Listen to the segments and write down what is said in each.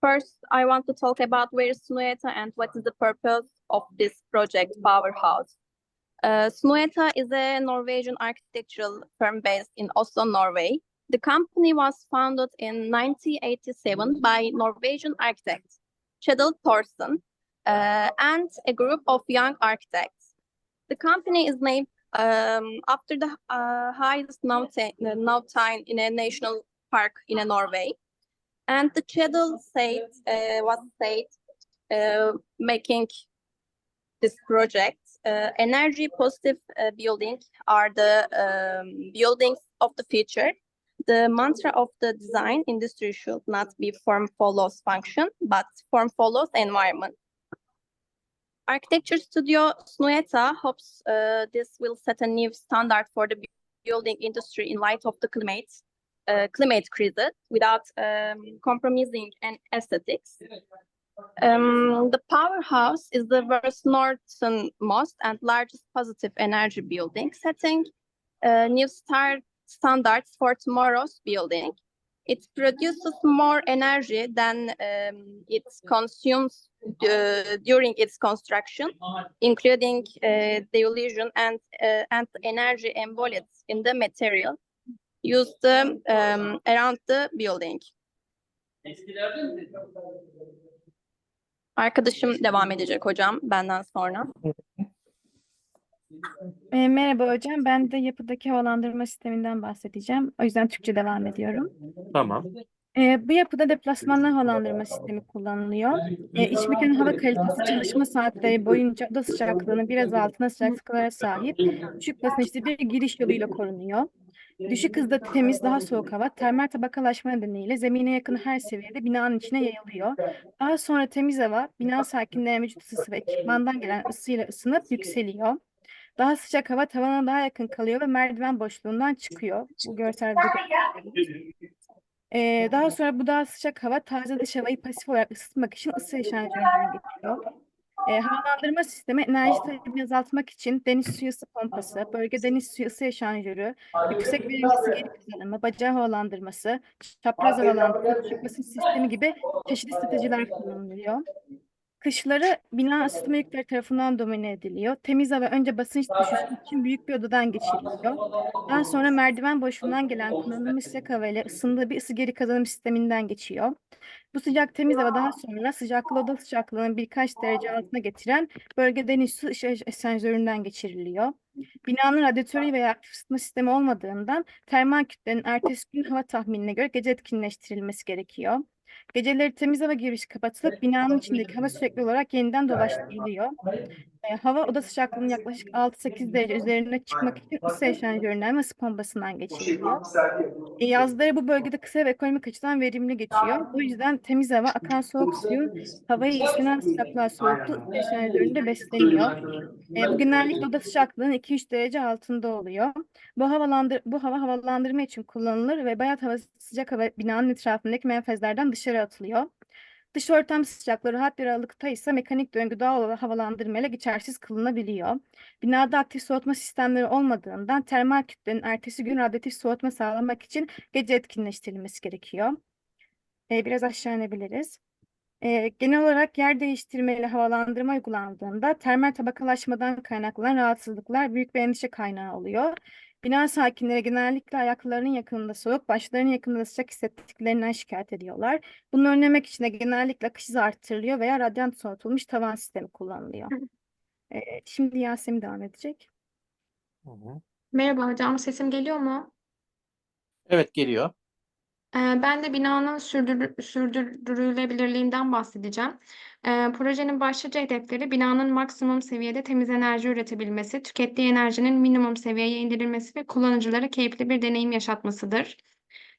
First, I want to talk about where is Snueta and what is the purpose of this project, Powerhouse. Uh, Snueta is a Norwegian architectural firm based in Oslo, Norway. The company was founded in 1987 by Norwegian architect Kjetil Thorsen uh, and a group of young architects. The company is named um, after the uh, highest mountain, uh, mountain in a national park in Norway. And the Kjetil said, uh, was said, uh, making this project, uh, energy positive building are the um, buildings of the future. The mantra of the design industry should not be form follows function, but form follows environment. Architecture studio Snueta hopes uh, this will set a new standard for the building industry in light of the climate climate crisis without um, compromising an aesthetics. Um, the powerhouse is the world's northernmost and largest positive energy building, setting new standards for tomorrow's building. It produces more energy than um, it consumes uh, during its construction, including uh, the illusion and, uh, and energy embodied in the material used um, around the building. Arkadaşım devam edecek hocam benden sonra. E, merhaba hocam. Ben de yapıdaki havalandırma sisteminden bahsedeceğim. O yüzden Türkçe devam ediyorum. Tamam. E, bu yapıda deplasmanlı havalandırma sistemi kullanılıyor. E, iç mekan hava kalitesi çalışma saatleri boyunca oda sıcaklığının biraz altına sıcaklıklara sahip düşük basınçlı bir giriş yoluyla korunuyor. Düşük hızda temiz, daha soğuk hava termal tabakalaşma nedeniyle zemine yakın her seviyede binanın içine yayılıyor. Daha sonra temiz hava bina sakinlerine mevcut ısısı ve ekipmandan gelen ısıyla ısınıp yükseliyor. Daha sıcak hava tavana daha yakın kalıyor ve merdiven boşluğundan çıkıyor. Bu görselde. Ee, daha sonra bu daha sıcak hava taze dış havayı pasif olarak ısıtmak için ısı eşanjöründen geçiyor. Ee, havalandırma sistemi enerji talebini azaltmak için deniz suyu ısı pompası, bölge deniz suyu ısı eşanjörü, yüksek verimli ısı geri kazanımı, bacağı havalandırması, çapraz havalandırma, basınç sistemi gibi çeşitli stratejiler kullanılıyor. Kışları bina ısıtma yükleri tarafından domine ediliyor. Temiz hava önce basınç düşüşü için büyük bir odadan geçiriliyor. Daha sonra merdiven boşluğundan gelen kullanılmış sıcak hava ile ısındığı bir ısı geri kazanım sisteminden geçiyor. Bu sıcak temiz hava daha sonra sıcaklığı oda sıcaklığının birkaç derece altına getiren bölge deniz su ısı eşanjöründen geçiriliyor. Binanın radyatörü veya aktif ısıtma sistemi olmadığından termal kütlenin ertesi gün hava tahminine göre gece etkinleştirilmesi gerekiyor. Geceleri temiz hava girişi kapatılıp binanın içindeki hava sürekli olarak yeniden dolaştırılıyor. E, hava oda sıcaklığının yaklaşık 6-8 derece üzerine çıkmak için ısı eşanjöründen ve ısı pompasından geçiriliyor. E, yazları bu bölgede kısa ve ekonomik açıdan verimli geçiyor. Bu yüzden temiz hava akan soğuk suyun havayı istenen sıcaklığa ısı eşanjöründe besleniyor. E, bu genellikle oda sıcaklığının 2-3 derece altında oluyor. Bu havalandır bu hava havalandırma için kullanılır ve bayat hava sıcak hava binanın etrafındaki menfezlerden dışarı atılıyor. Dış ortam sıcaklığı rahat bir aralıkta ise mekanik döngü doğal olarak havalandırma ile geçersiz kılınabiliyor. Binada aktif soğutma sistemleri olmadığından termal kütlenin ertesi gün radyatif soğutma sağlamak için gece etkinleştirilmesi gerekiyor. Ee, biraz aşağı inebiliriz. Ee, genel olarak yer değiştirmeli havalandırma uygulandığında termal tabakalaşmadan kaynaklanan rahatsızlıklar büyük bir endişe kaynağı oluyor. Bina sakinleri genellikle ayaklarının yakınında soğuk, başlarının yakınında sıcak hissettiklerinden şikayet ediyorlar. Bunu önlemek için de genellikle akış hızı arttırılıyor veya radyant soğutulmuş tavan sistemi kullanılıyor. Ee, şimdi Yasemin devam edecek. Hı hı. Merhaba hocam, sesim geliyor mu? Evet geliyor. Ee, ben de binanın sürdürü- sürdürülebilirliğinden bahsedeceğim. Ee, projenin başlıca hedefleri binanın maksimum seviyede temiz enerji üretebilmesi, tükettiği enerjinin minimum seviyeye indirilmesi ve kullanıcılara keyifli bir deneyim yaşatmasıdır.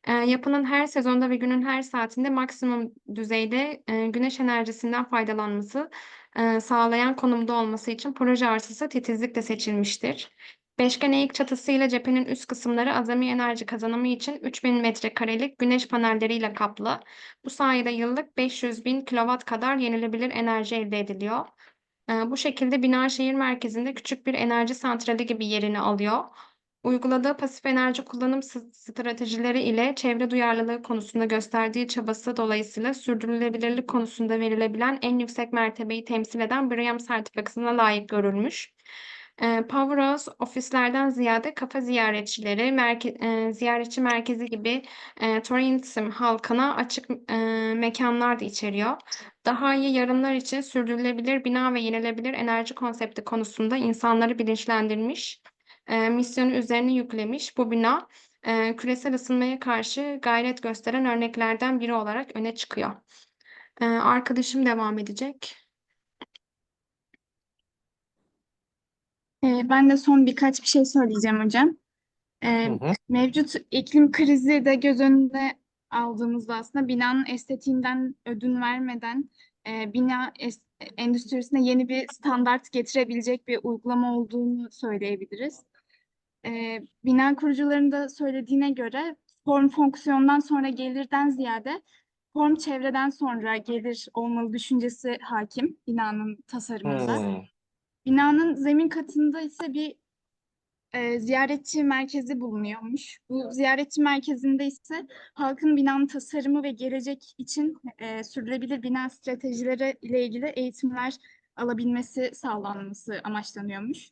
Ee, yapının her sezonda ve günün her saatinde maksimum düzeyde e, güneş enerjisinden faydalanması e, sağlayan konumda olması için proje arsası titizlikle seçilmiştir. Beşgen eğik çatısıyla cephenin üst kısımları azami enerji kazanımı için 3000 metrekarelik güneş panelleriyle kaplı. Bu sayede yıllık 500 bin kilowatt kadar yenilebilir enerji elde ediliyor. Ee, Bu şekilde bina şehir merkezinde küçük bir enerji santrali gibi yerini alıyor. Uyguladığı pasif enerji kullanım stratejileri ile çevre duyarlılığı konusunda gösterdiği çabası dolayısıyla sürdürülebilirlik konusunda verilebilen en yüksek mertebeyi temsil eden BREEAM sertifikasına layık görülmüş. Ee, Powerhouse ofislerden ziyade kafe ziyaretçileri, merke, e, ziyaretçi merkezi gibi e, tourism halkına açık e, mekanlar da içeriyor. Daha iyi yarınlar için sürdürülebilir bina ve yenilebilir enerji konsepti konusunda insanları bilinçlendirmiş e, misyonu üzerine yüklemiş. Bu bina e, küresel ısınmaya karşı gayret gösteren örneklerden biri olarak öne çıkıyor. E, arkadaşım devam edecek. Ee, Ben de son birkaç bir şey söyleyeceğim hocam. Ee, Hı hı. Mevcut iklim krizi de göz önüne aldığımızda aslında binanın estetiğinden ödün vermeden e, bina endüstrisine yeni bir standart getirebilecek bir uygulama olduğunu söyleyebiliriz. Ee, bina kurucularının da söylediğine göre form fonksiyondan sonra gelirden ziyade form çevreden sonra gelir olmalı düşüncesi hakim binanın tasarımında. Hmm. Binanın zemin katında ise bir e, ziyaretçi merkezi bulunuyormuş. Bu ziyaretçi merkezinde ise halkın binanın tasarımı ve gelecek için e, sürdürülebilir bina stratejileri ile ilgili eğitimler alabilmesi sağlanması amaçlanıyormuş.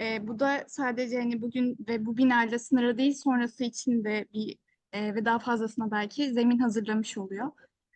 E, bu da sadece hani bugün ve bu binayla sınırlı değil sonrası için de bir e, ve daha fazlasına belki zemin hazırlamış oluyor.